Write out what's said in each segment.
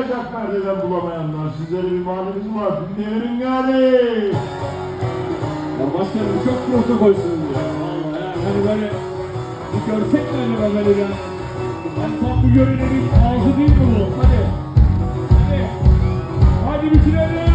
Kaçak merdiven bulamayanlar sizlere bir manimiz var. Dinleyelim yani. Ya başkanım çok protokolsünüz ya. Hani böyle bir görsek mi acaba böyle ya? Hani tam bu görünenin ağzı değil mi bu? Hadi. Hadi. Hadi bitirelim.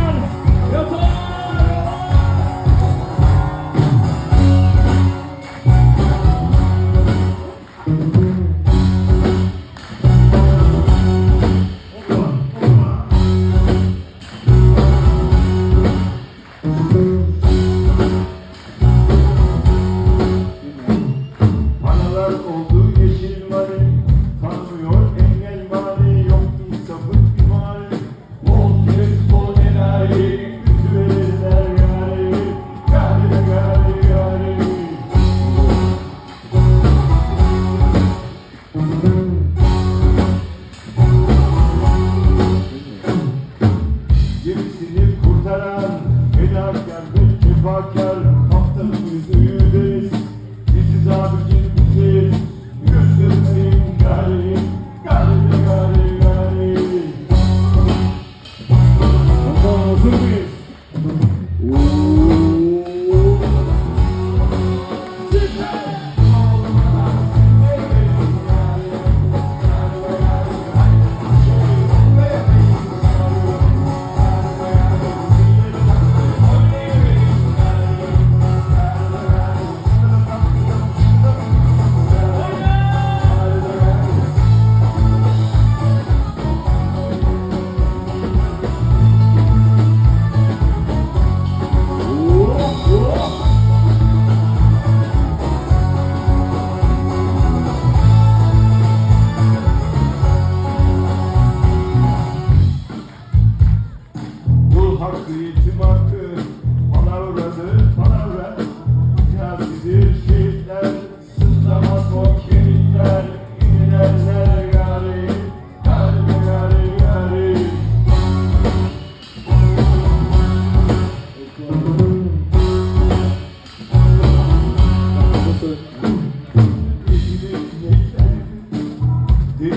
Gelmiş cifakar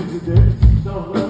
de Deus, salvando.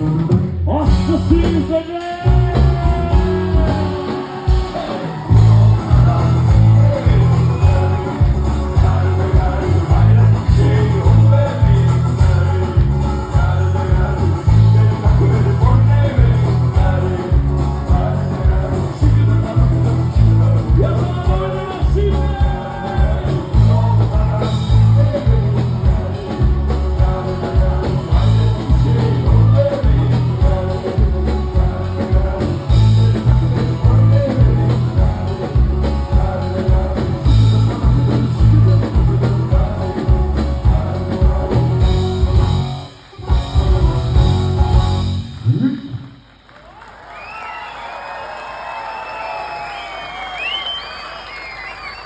Mm-hmm.